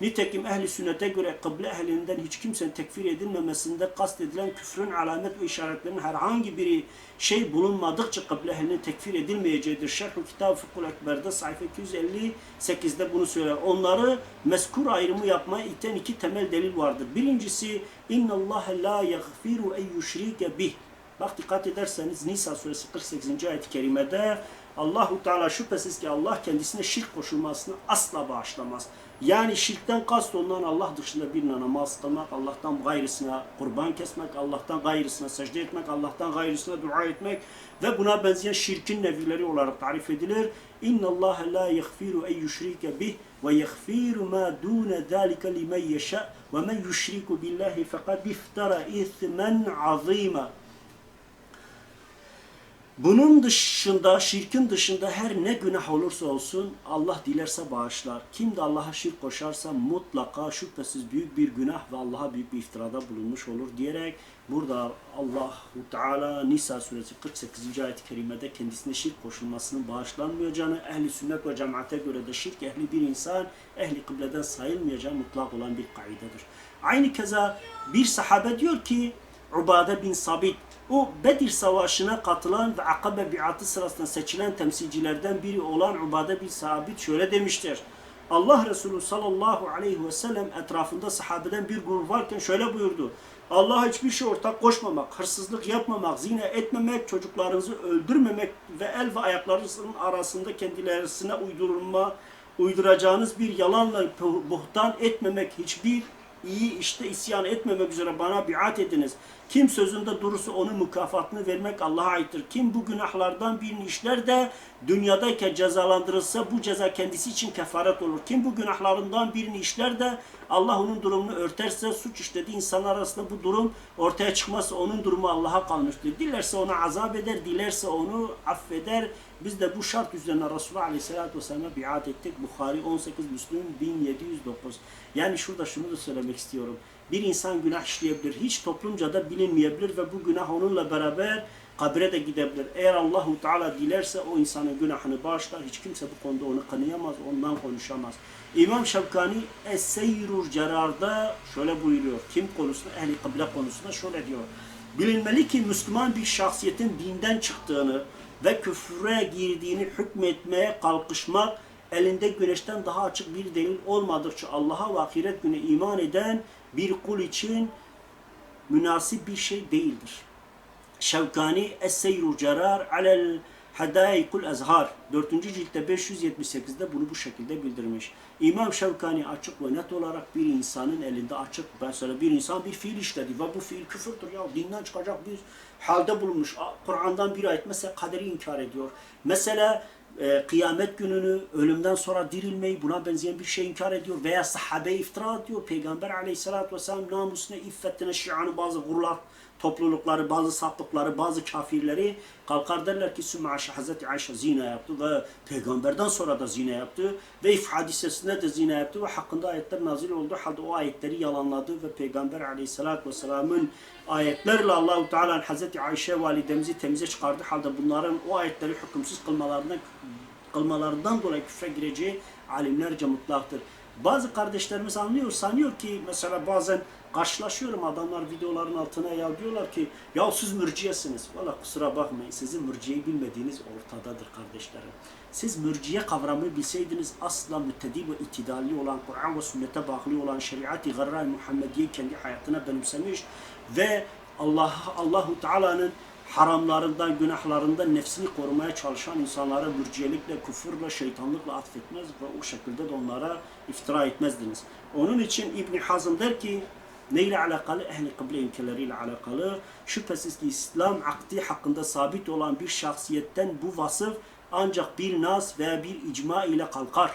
Nitekim ehli sünnete göre kıble ehlinden hiç kimsenin tekfir edilmemesinde kastedilen küfrün alamet ve işaretlerinin herhangi biri şey bulunmadıkça kıble ehlinin tekfir edilmeyeceğidir. Şerh-ü Kitab-ı Fıkhul Ekber'de sayfa 258'de bunu söyler. Onları meskur ayrımı yapmaya iten iki temel delil vardır. Birincisi اِنَّ اللّٰهَ لَا يَغْفِرُ اَنْ يُشْرِكَ بِهِ Bak dikkat ederseniz Nisa suresi 48. ayet-i kerimede Allahu Teala şüphesiz ki Allah kendisine şirk koşulmasını asla bağışlamaz. Yani şirkten kast olunan Allah dışında birine namaz kılmak, Allah'tan gayrısına kurban kesmek, Allah'tan gayrısına secde etmek, Allah'tan gayrısına dua etmek ve buna benzeyen şirkin nevileri olarak tarif edilir. İnna Allah la yaghfiru en yushrike bih ve yaghfiru ma dun zalika limen yasha ve men yushriku billahi faqad iftara ithmen azima. Bunun dışında, şirkin dışında her ne günah olursa olsun Allah dilerse bağışlar. Kim de Allah'a şirk koşarsa mutlaka şüphesiz büyük bir günah ve Allah'a büyük bir iftirada bulunmuş olur diyerek burada Allahu Teala Nisa suresi 48. ayet-i kerimede kendisine şirk koşulmasının bağışlanmayacağını, ehli sünnet ve cemaate göre de şirk ehli bir insan ehli kıbleden sayılmayacağı mutlak olan bir kaidedir. Aynı keza bir sahabe diyor ki Ubade bin Sabit o Bedir Savaşı'na katılan ve Akabe biatı sırasında seçilen temsilcilerden biri olan Ubade bin Sabit şöyle demiştir. Allah Resulü sallallahu aleyhi ve sellem etrafında sahabeden bir grup varken şöyle buyurdu. Allah'a hiçbir şey ortak koşmamak, hırsızlık yapmamak, zina etmemek, çocuklarınızı öldürmemek ve el ve ayaklarınızın arasında kendilerine uydurulma, uyduracağınız bir yalanla buhtan etmemek, hiçbir iyi işte isyan etmemek üzere bana biat ediniz. Kim sözünde durursa onun mükafatını vermek Allah'a aittir. Kim bu günahlardan birini işler de dünyadayken cezalandırılsa bu ceza kendisi için kefaret olur. Kim bu günahlarından birini işler de Allah onun durumunu örterse suç işlediği insanlar arasında bu durum ortaya çıkmazsa onun durumu Allah'a kalmıştır. Dilerse ona azap eder, dilerse onu affeder. Biz de bu şart üzerine Resulullah Aleyhisselatü Vesselam'a biat ettik. Bukhari 18, Müslüm 1709. Yani şurada şunu da söylemek istiyorum. Bir insan günah işleyebilir. Hiç toplumca da bilinmeyebilir ve bu günah onunla beraber kabre de gidebilir. Eğer Allahu Teala dilerse o insanın günahını bağışlar. Hiç kimse bu konuda onu kınayamaz, ondan konuşamaz. İmam Şevkani Es-Seyrur Cerar'da şöyle buyuruyor. Kim konusunda? Ehli kıble konusunda şöyle diyor. Bilinmeli ki Müslüman bir şahsiyetin dinden çıktığını ve küfre girdiğini hükmetmeye kalkışmak elinde güneşten daha açık bir delil olmadıkça Allah'a ve ahiret günü iman eden bir kul için münasip bir şey değildir. Şevkani Es-Seyru Cerar alel Hadayikul Ezhar 4. ciltte 578'de bunu bu şekilde bildirmiş. İmam Şevkani açık ve net olarak bir insanın elinde açık mesela bir insan bir fiil işledi ve bu fiil küfürdür ya dinden çıkacak bir halde bulunmuş. Kur'an'dan bir ayet mesela kaderi inkar ediyor. Mesela e, kıyamet gününü, ölümden sonra dirilmeyi buna benzeyen bir şey inkar ediyor veya sahabe iftira ediyor. Peygamber aleyhissalatü vesselam namusuna, iffetine, şianı bazı gururlar toplulukları, bazı sapıkları, bazı kafirleri kalkar derler ki Sümme Ayşe, Hazreti Ayşe zina yaptı ve peygamberden sonra da zina yaptı ve if hadisesinde de zina yaptı ve hakkında ayetler nazil oldu. Halde o ayetleri yalanladı ve peygamber aleyhissalatü vesselamın ayetlerle Allahu Teala Hazreti Ayşe validemizi temize çıkardı. Halde bunların o ayetleri hükümsüz kılmalarından kılmalarından dolayı küfre gireceği alimlerce mutlaktır. Bazı kardeşlerimiz anlıyor, sanıyor ki mesela bazen karşılaşıyorum adamlar videoların altına ya diyorlar ki ya siz mürciyesiniz. Valla kusura bakmayın sizin mürciyeyi bilmediğiniz ortadadır kardeşlerim. Siz mürciye kavramını bilseydiniz asla müttedi ve itidalli olan Kur'an ve sünnete bağlı olan şeriat-ı garra Muhammediye kendi hayatına benimsemiş ve Allah Allahu Teala'nın haramlarından, günahlarından nefsini korumaya çalışan insanlara mürciyelikle, küfürle, şeytanlıkla atfetmez ve o şekilde de onlara iftira etmezdiniz. Onun için İbn Hazm der ki neyle alakalı? Ehli kıble ilkeleriyle alakalı. Şüphesiz ki İslam akdi hakkında sabit olan bir şahsiyetten bu vasıf ancak bir nas veya bir icma ile kalkar.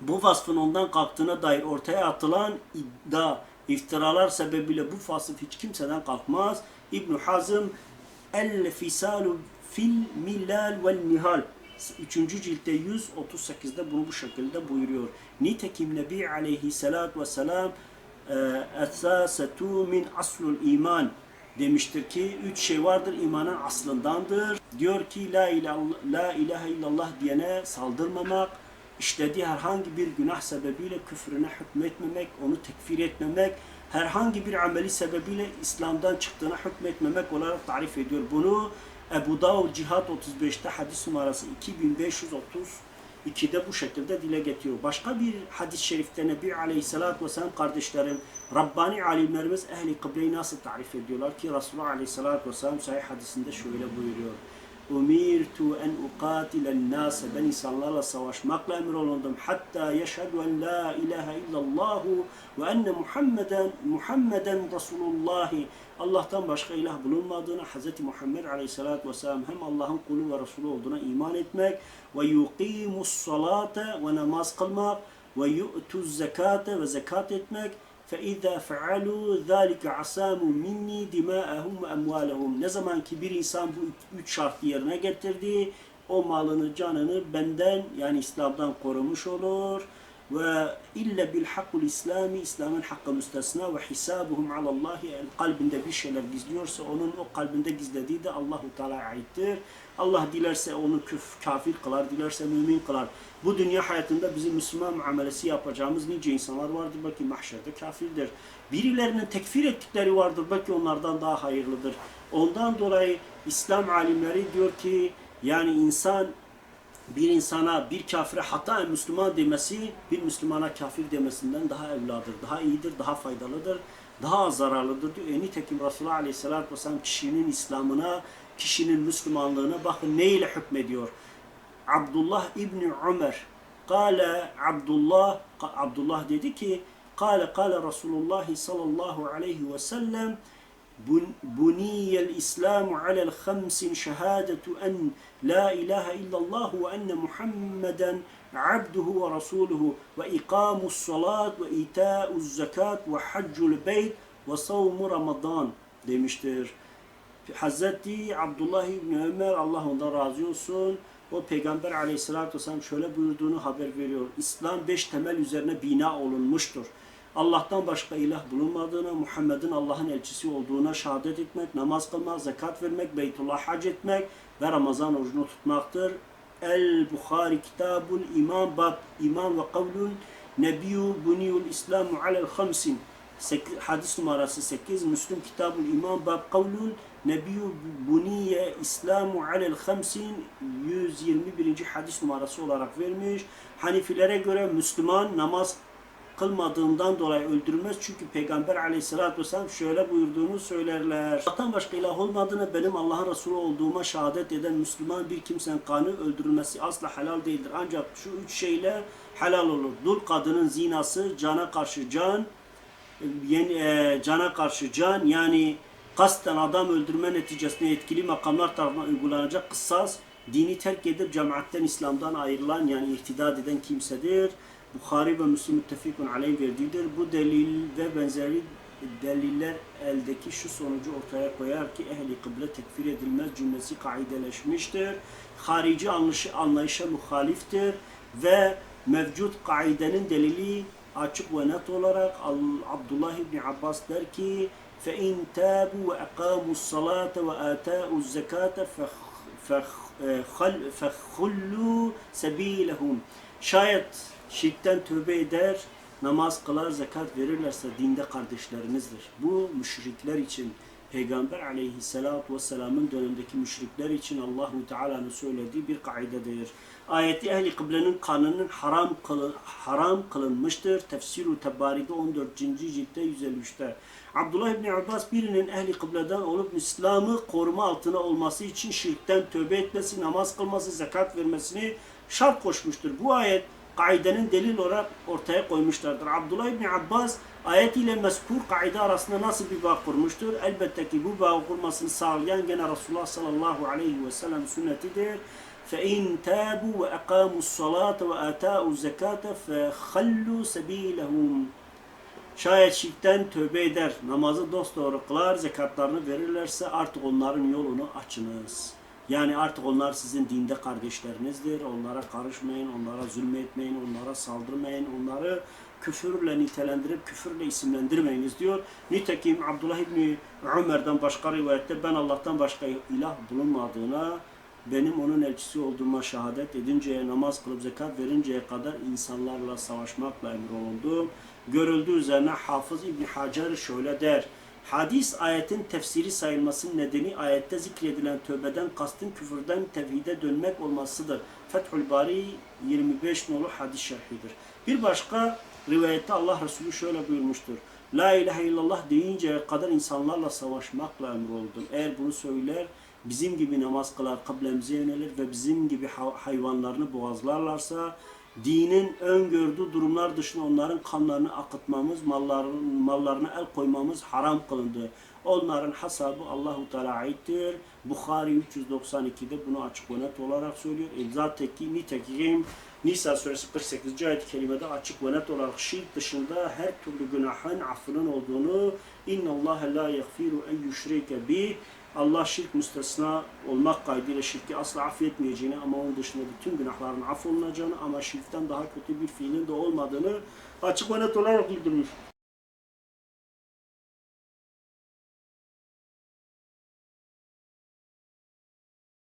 Bu vasfın ondan kalktığına dair ortaya atılan iddia, iftiralar sebebiyle bu vasıf hiç kimseden kalkmaz. İbn Hazm El Fisalu fil Millal ve Nihal 3. ciltte 138'de bunu bu şekilde buyuruyor. Nitekim Nebi aleyhissalatü vesselam esasetu min aslul iman demiştir ki üç şey vardır imanın aslındandır. Diyor ki la ilahe, la ilahe illallah diyene saldırmamak, işlediği herhangi bir günah sebebiyle küfrüne hükmetmemek, onu tekfir etmemek, herhangi bir ameli sebebiyle İslam'dan çıktığına hükmetmemek olarak tarif ediyor. Bunu Ebu Davud Cihat 35'te hadis numarası 2532'de bu şekilde dile getiriyor. Başka bir hadis-i şerifte Nebi Aleyhisselatü Vesselam kardeşlerim, Rabbani alimlerimiz ehli kıbleyi nasıl tarif ediyorlar ki Resulullah Aleyhisselatü Vesselam sahih hadisinde şöyle buyuruyor. Umirtu en uqatile nase ben insanlarla savaşmakla emrolundum hatta yeşhedü en la ilahe illallahu ve enne Muhammeden Muhammeden Resulullahi Allah'tan başka ilah bulunmadığına Hz. Muhammed Aleyhisselatü Vesselam hem Allah'ın kulu ve Resulü olduğuna iman etmek ve yuqimus salate ve namaz kılmak ve yu'tuz zekate ve zekat etmek فَاِذَا فَعَلُوا ذَٰلِكَ عَسَامُ minni دِمَاءَهُمْ وَاَمْوَالَهُمْ Ne zaman ki bir insan bu üç- üç şartı yerine getirdi, o malını, canını benden yani İslam'dan korumuş olur. Ve illa bil hakkul İslami, İslam'ın hakkı müstesna ve hisabuhum alallahi el kalbinde bir şeyler gizliyorsa onun o kalbinde gizlediği de Allahu Teala'ya aittir. Allah dilerse onu küf, kafir kılar, dilerse mümin kılar. Bu dünya hayatında bizim Müslüman muamelesi yapacağımız nice insanlar vardır. Belki mahşerde kafirdir. Birilerinin tekfir ettikleri vardır. Belki onlardan daha hayırlıdır. Ondan dolayı İslam alimleri diyor ki yani insan bir insana bir kafire hata Müslüman demesi bir Müslümana kafir demesinden daha evladır, daha iyidir, daha faydalıdır, daha zararlıdır diyor. E, nitekim Resulullah Aleyhisselatü Vesselam kişinin İslam'ına, kişinin Müslümanlığına bakın neyle hükmediyor. Abdullah İbni Ömer Kale Abdullah Abdullah dedi ki Kale kale Resulullah sallallahu aleyhi ve sellem بني الإسلام على الخمس شهادة أن لا إله إلا الله وأن محمدا عبده ورسوله وإقام الصلاة وإيتاء الزكاة وحج البيت وصوم رمضان demiştir. Hazreti Abdullah İbni Ömer Allah ondan razı olsun. O Peygamber aleyhissalatü vesselam şöyle buyurduğunu haber veriyor. İslam beş temel üzerine bina olunmuştur. Allah'tan başka ilah bulunmadığına, Muhammed'in Allah'ın elçisi olduğuna şehadet etmek, namaz kılmak, zekat vermek, Beytullah hac etmek ve Ramazan orucunu tutmaktır. El Bukhari kitabul iman bab iman ve kavlun nebiyyu buniyul islamu alel hamsin hadis numarası 8 Müslüm kitabul iman bab kavlun nebiyyu buniye islamu alel hamsin 121. hadis numarası olarak vermiş. Hanifilere göre Müslüman namaz kılmadığından dolayı öldürmez. Çünkü Peygamber aleyhissalatü vesselam şöyle buyurduğunu söylerler. Allah'tan başka ilah olmadığını benim Allah'ın Resulü olduğuma şehadet eden Müslüman bir kimsenin kanı öldürülmesi asla helal değildir. Ancak şu üç şeyle helal olur. Dul kadının zinası, cana karşı can, yeni, e, cana karşı can yani kasten adam öldürme neticesinde etkili makamlar tarafından uygulanacak kısas dini terk edip cemaatten İslam'dan ayrılan yani ihtidad eden kimsedir. Bukhari ve Müslim müttefikun aleyh verdiğidir. Bu delil ve benzeri deliller eldeki şu sonucu ortaya koyar ki ehli kıble tekfir edilmez cümlesi kaideleşmiştir. Harici anlayışı, anlayışa muhaliftir ve mevcut kaidenin delili açık ve net olarak Al- Abdullah İbni Abbas der ki فَاِنْ تَابُوا وَاَقَامُوا الصَّلَاةَ وَآتَاءُوا الزَّكَاةَ فَخُلُّوا سَب۪يلَهُمْ Şayet şirkten tövbe eder, namaz kılar, zekat verirlerse dinde kardeşlerinizdir. Bu müşrikler için Peygamber aleyhissalatu vesselamın dönemindeki müşrikler için Allahu Teala'nın söylediği bir kaidedir. Ayeti ehli kıblenin kanının haram kılı, haram kılınmıştır. Tefsir-u Tebbari'de 14. ciltte 153'te. Abdullah İbni Abbas birinin ehli kıbleden olup İslam'ı koruma altına olması için şirkten tövbe etmesi, namaz kılması, zekat vermesini şart koşmuştur. Bu ayet kaidenin delil olarak ortaya koymuşlardır. Abdullah İbni Abbas ayet ile meskur kaide arasında nasıl bir bağ kurmuştur? Elbette ki bu bağ kurmasını sağlayan gene Resulullah sallallahu aleyhi ve sellem sünnetidir. فَاِنْ تَابُوا وَاَقَامُوا الصَّلَاةَ وَآتَاءُوا الزَّكَاةَ فَخَلُّوا سَب۪يلَهُمْ Şayet şirkten tövbe eder, namazı dosdoğru kılar, zekatlarını verirlerse artık onların yolunu açınız. Yani artık onlar sizin dinde kardeşlerinizdir. Onlara karışmayın, onlara zulmetmeyin, onlara saldırmayın, onları küfürle nitelendirip küfürle isimlendirmeyiniz diyor. Nitekim Abdullah İbni Ömer'den başka rivayette ben Allah'tan başka ilah bulunmadığına benim onun elçisi olduğuma şehadet edinceye, namaz kılıp zekat verinceye kadar insanlarla savaşmakla emrolundum. Görüldüğü üzerine Hafız İbn Hacer şöyle der. Hadis ayetin tefsiri sayılmasının nedeni ayette zikredilen tövbeden kastın küfürden tevhide dönmek olmasıdır. Fethül Bari 25 nolu hadis şerhidir. Bir başka rivayette Allah Resulü şöyle buyurmuştur. La ilahe illallah deyinceye kadar insanlarla savaşmakla emroldum. Eğer bunu söyler, bizim gibi namaz kılar, kıblemize yönelir ve bizim gibi ha- hayvanlarını boğazlarlarsa dinin öngördüğü durumlar dışında onların kanlarını akıtmamız, malların, mallarına el koymamız haram kılındı. Onların hesabı Allahu Teala aittir. Bukhari 392'de bunu açık ve net olarak söylüyor. E, zaten ki nitekim Nisa suresi 48. ayet kelimede açık ve net olarak şirk dışında her türlü günahın affının olduğunu inna Allah la yaghfiru en yushrike bi Allah şirk müstesna olmak kaydıyla şirki asla affetmeyeceğini ama onun dışında bütün günahların affolunacağını ama şirkten daha kötü bir fiilin de olmadığını açık ve net olarak bildirmiş.